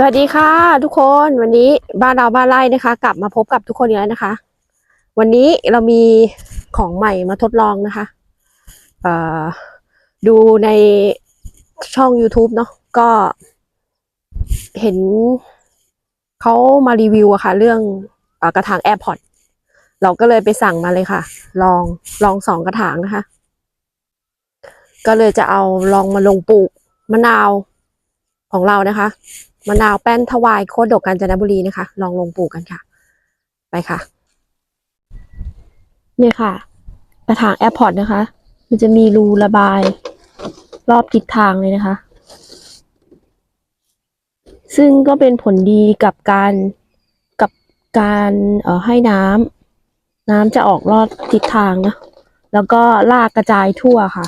สวัสดีค่ะ ทุกคนวันนี้บ้านเราบ้านไร่นะคะ กลับมาพบกับทุกคนอีกแล้วนะคะ วันนี้เรามีของใหม่มาทดลองนะคะดูในช่อง YouTube เนาะก็เห็นเขามารีวิวอะค่ะ เรื่องอกระถาง AirPod เราก็เลยไปสั่งมาเลยค่ะ ลองลองสองกระถางนะคะ ก็เลยจะเอาลองมาลงปลูกมะนาวของเรานะคะ มะนาวแป้นถวายโคดกกาญจนบุรีนะคะ ลองลงปลูกกันค่ะ ไปค่ะเนี่ยค่ะ กระถางแอร์พอร์ตนะคะ มันจะมีรูระบาย รอบทิศทางเลยนะคะ ซึ่งก็เป็นผลดีกับการกับการเอ่อให้น้ำน้ำจะออกรอดทิศทางนะแล้วก็ลากกระจายทั่วค่ะ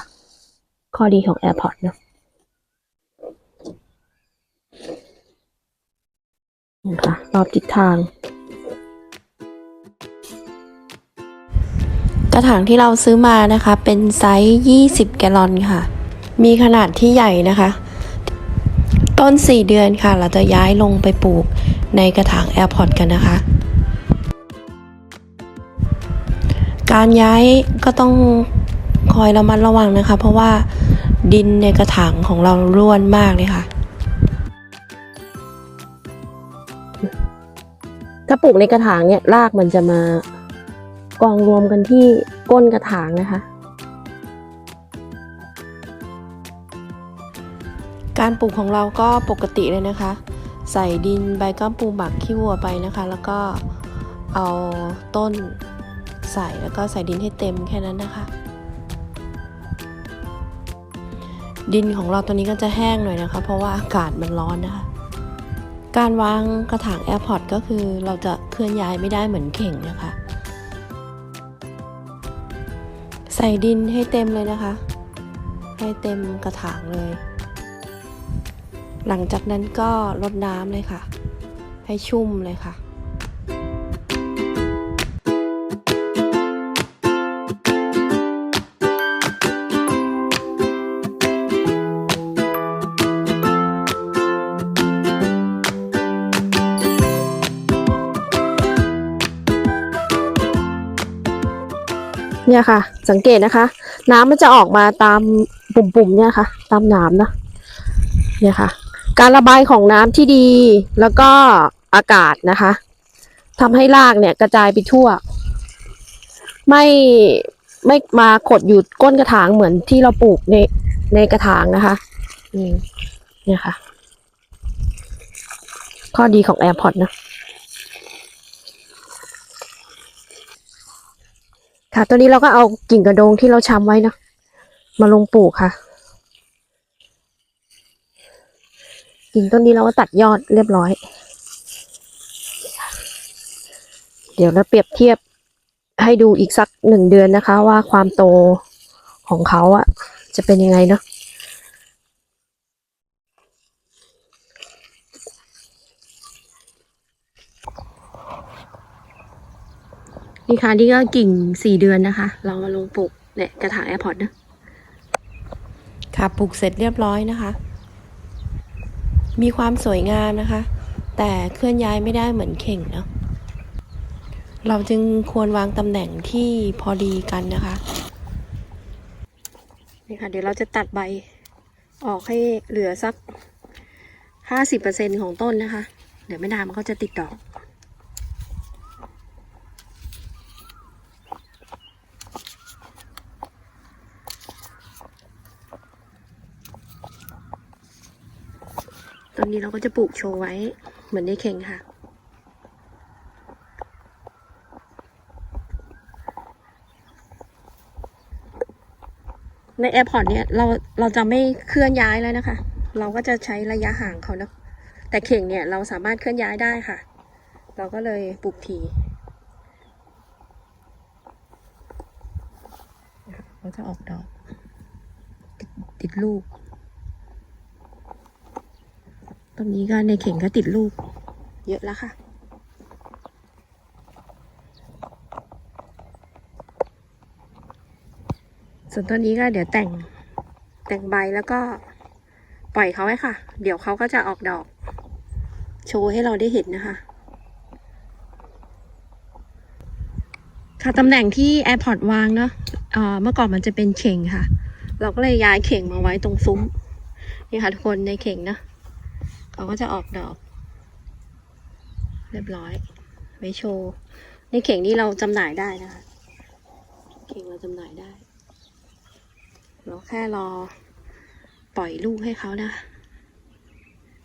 ข้อดีของ AirPod เนอะ ค่ะรอบทิศทาง กระถางที่เราซื้อมานะคะ เป็นไซส์ 20 แกลลอนค่ะ มีขนาดที่ใหญ่นะคะ ต้น 4 เดือนค่ะ เราจะย้ายลงไปปลูกในกระถางแอร์พอร์ตกันนะคะ การย้ายก็ต้องคอยระมัดระวังนะคะ เพราะว่าดินในกระถางของเราร่วนมากเลยค่ะ ถ้าปลูกในกระถางเนี่ยรากมันจะมากองรวมกันที่ก้นกระถางนะคะ การปลูกของเราก็ปกติเลยนะคะ ใส่ดินใบก้ามปูหมักขี้วัวไปนะคะ แล้วก็เอาต้นใส่แล้วก็ใส่ดินให้เต็มแค่นั้นนะคะ ดินของเราตัวนี้ก็จะแห้งหน่อยนะคะ เพราะว่าอากาศมันร้อนนะคะ การวางกระถางแอร์พอร์ตก็คือเราจะเคลื่อนย้ายไม่ได้เหมือนเข่งนะคะ ใส่ดินให้เต็มเลยนะคะ ให้เต็มกระถางเลย หลังจากนั้นก็รดน้ำเลยค่ะ ให้ชุ่มเลยค่ะ เนี่ยค่ะ สังเกตนะคะ น้ำมันจะออกมาตามปุ่มๆเนี่ยค่ะ ตามหนามนะเนี่ยค่ะ การระบายของน้ำที่ดีแล้วก็อากาศนะคะทำให้รากเนี่ยกระจายไปทั่ว ไม่ไม่มาขดอยู่ก้นกระถางเหมือนที่เราปลูกในในกระถางนะคะอืมเนี่ยค่ะ ข้อดีของ AirPod นะ ค่ะ ตัวนี้เราก็เอากิ่งกระโดงที่เราชำไว้นะมาลงปลูกค่ะ กิ่งต้นนี้เราก็ตัดยอดเรียบร้อย เดี๋ยวเราเปรียบเทียบให้ดูอีกสักหนึ่งเดือนนะคะ ว่าความโตของเขาอะจะเป็นยังไงเนาะ นี่ค่ะนี่ก็กิ่งสี่เดือนนะคะ เรามาลงปลูกเนี่ยกระถางแอร์พอร์ตนะ ค่ะปลูกเสร็จเรียบร้อยนะคะ มีความสวยงามนะคะ แต่เคลื่อนย้ายไม่ได้เหมือนเข่งเนาะเราจึงควรวางตำแหน่งที่พอดีกันนะคะนี่ค่ะ เดี๋ยวเราจะตัดใบออกให้เหลือสักห้าสิบเปอร์เซ็นของต้นนะคะ เดี๋ยวไม่นานมันก็จะติดดอก นนี้เราก็จะปลูกโชว์ไว้ เหมือนในเข่งค่ะ ใน AirPod เนี่ยเราเราจะไม่เคลื่อนย้ายแล้วนะคะ เราก็จะใช้ระยะห่างเขาเนาะแต่เข่งเนี่ยเราสามารถเคลื่อนย้ายได้ค่ะ เราก็เลยปลูกทีเราจะออกดอก ติดลูก ตรงนี้ก็ในเข่งก็ติดลูก เยอะแล้วค่ะ ส่วนต้นนี้ก็เดี๋ยวแต่งแต่งใบแล้วก็ปล่อยเขาไว้ค่ะ เดี๋ยวเขาก็จะออกดอก โชว์ให้เราได้เห็นนะคะ ค่ะตำแหน่งที่ AirPod วางเนาะเอ่อเมื่อก่อนมันจะเป็นเข่งค่ะ เราก็เลยย้ายเข่งมาไว้ตรงซุ้ม นี่ค่ะทุกคนในเข่งนะ เขาก็จะออกดอก เรียบร้อยไว้โชว์ ในเข่งนี้เราจำหน่ายได้นะคะ เข่งเราจำหน่ายได้ เราแค่รอ ปล่อยลูกให้เขานะ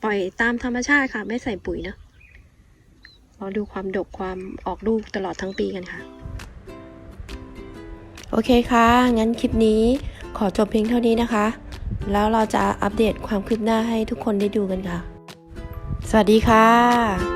ปล่อยตามธรรมชาติค่ะ ไม่ใส่ปุ๋ยนะเราดูความดกความออกลูกตลอดทั้งปีกันค่ะ โอเคค่ะ งั้นคลิปนี้ขอจบเพียงเท่านี้นะคะ แล้วเราจะอัปเดตความคืบหน้าให้ทุกคนได้ดูกันค่ะ สวัสดีค่ะ